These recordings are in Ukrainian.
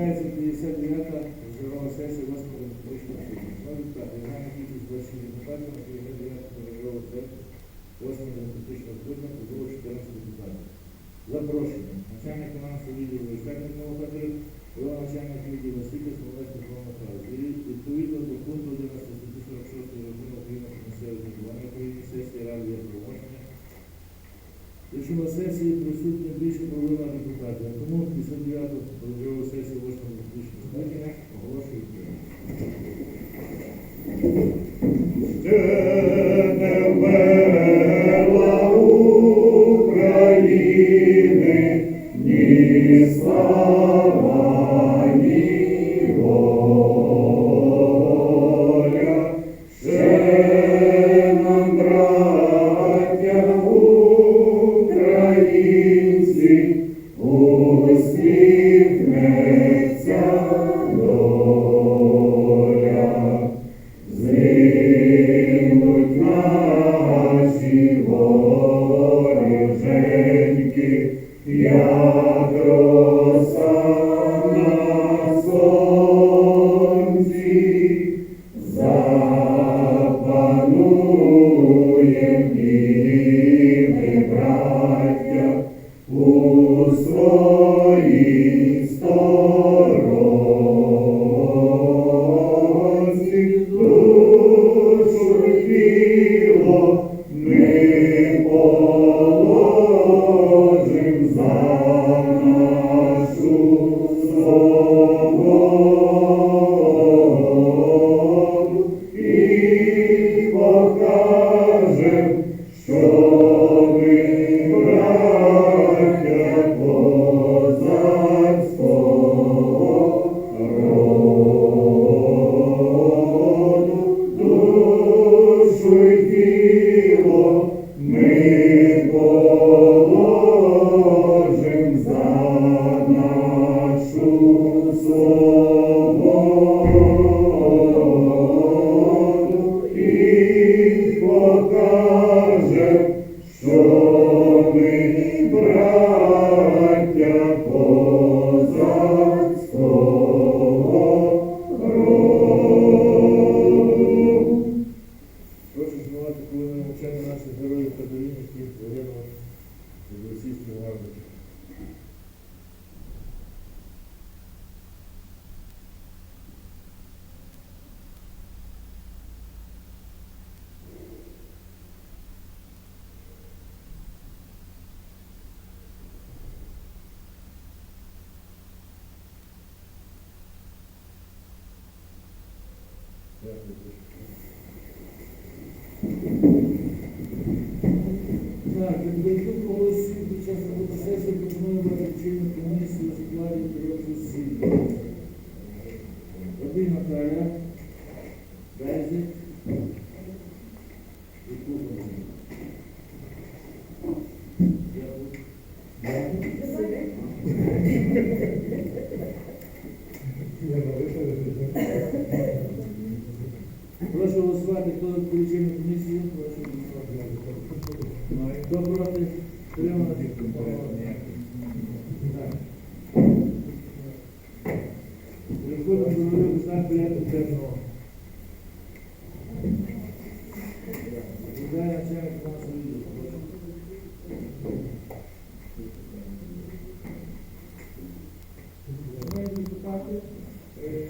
Починається 59-та зірова сесія 8 демократичного суду. Номер 5. Кількість 20 депутатів на 59-ту зірова 8 демократичного суду було 14 депутатів. Запрошення. Начальник фінансового відділу голова начальник відділу освіти Відповідно до пункту 11 see. Так, якщо голосів під час сесії пропоную визначення голосувати, хто за включення комісії, прошу голосувати. Хто проти? Тримати. Переходимо до нових знак порядку денного. Відповідає начальник фінансового відділу. Прошу. Шановні депутати, е,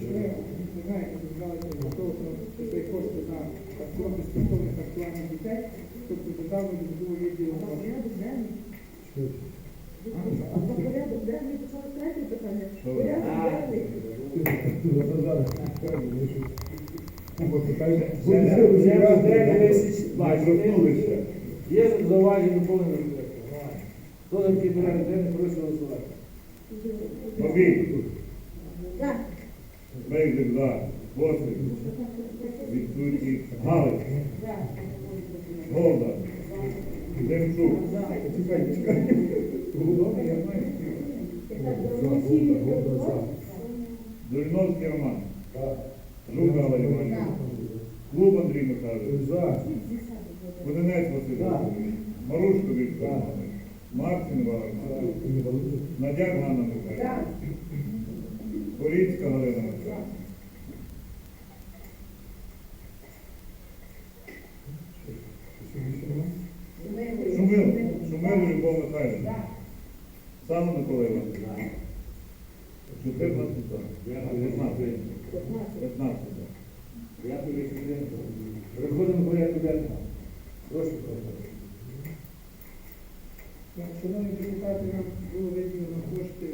вже, ви знаєте, ви знаєте, для того, що цей кошти на харчування безкоштовне харчування дітей, тобто державну відбудову відділу Порядок денний. А про порядок денний почали третє питання. Порядок денний. Є зауваження. Немає. Хто за такий порядок денний, прошу голосувати. Бабій, Так. Бейзик, за, Босик, Галич, Голда, Дульновський Роман, Жука Олег Іванович, Клуб Андрій Михайлович, Кудинець Василь Марушко Віктор Іванович, Надяк Ганна Михайловна, Поріцька Галина Любов Михайлівна. Саме Микола Іванович. 14 за. 15. 15 за. Дякую, Вікторія. Переходимо порядку денного. Прошу, прошу. Шановні депутати, нам було виділено кошти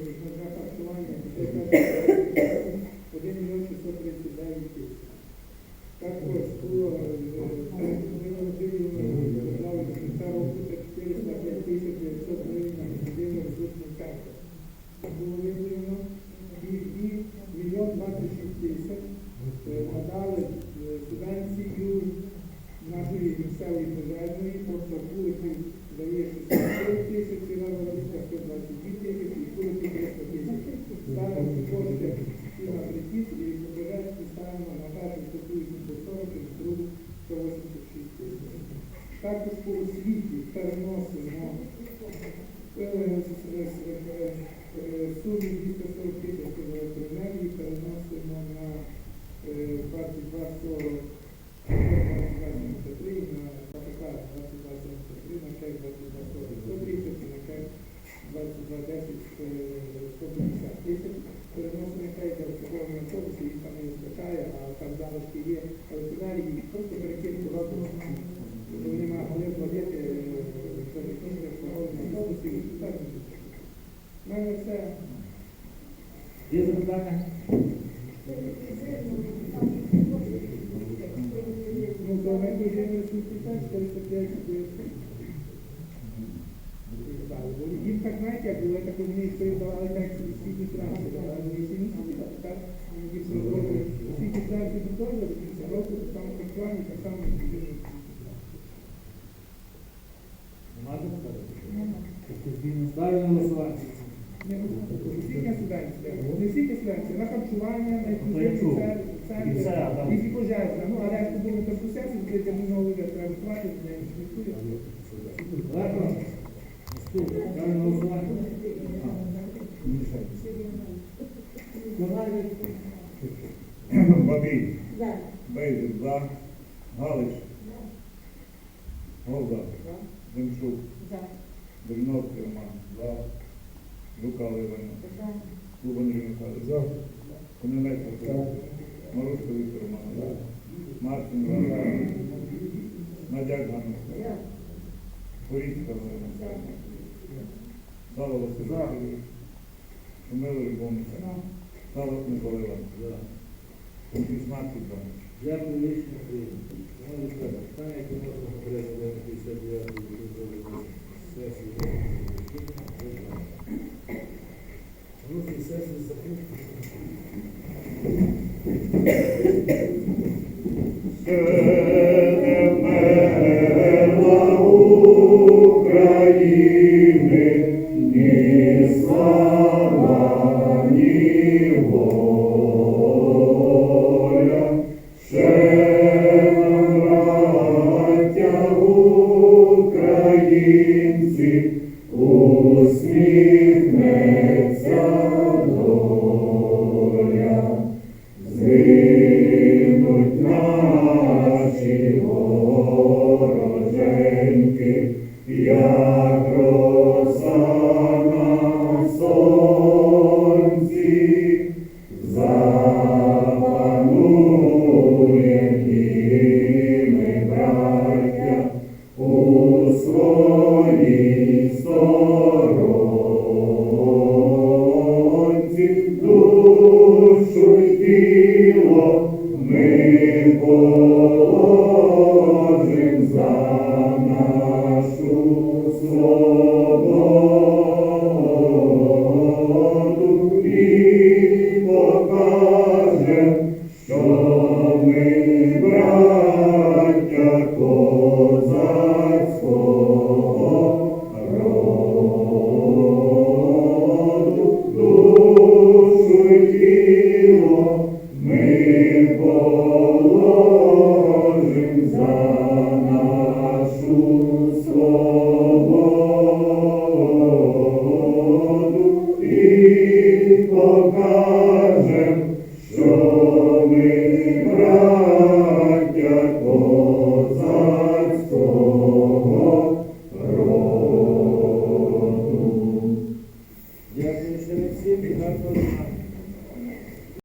Також по освіті переносимо е, е, е, 240 тисяч з електроенергії, переносимо на е, 2240 Є запитання? Ну, то ми дуже ресурсний теж 405 їм так знаєте, як було, так вони все давали так світі транси, давали вони всі місяці, а тепер їм все робили світі транси готові, до кінця року, так само харчування, так само і Нема запитання? Ставлю на голосування. Не Освітня субвенція, не освітня субвенція, на харчування, на І центр, там- пожежна. Ну, а решту були сусідству, де терміново вже треба платити, не слідкую. Ладно. Наступне. На голосування. Бабій. За. Бейзик за. Галич. Голда. Демчук. За. Дельновський Роман. За. Лука Івановна. За. Клуб Андрій Михайлович. За. Кононець Василь. Марушка Віктор Романович. Мартин Іванович. Надяк Ганна. За. Порічка Галина Михайлівна. Сало Василь Васильович. Шумило Любов Михайловна. Сало Микола Іванович. За. 16 за. Дякую, рішення прийнято. Шановні колеги, питання, які можна говорити до 59 сесії. Ще нам, браття українці, усміхнеться God.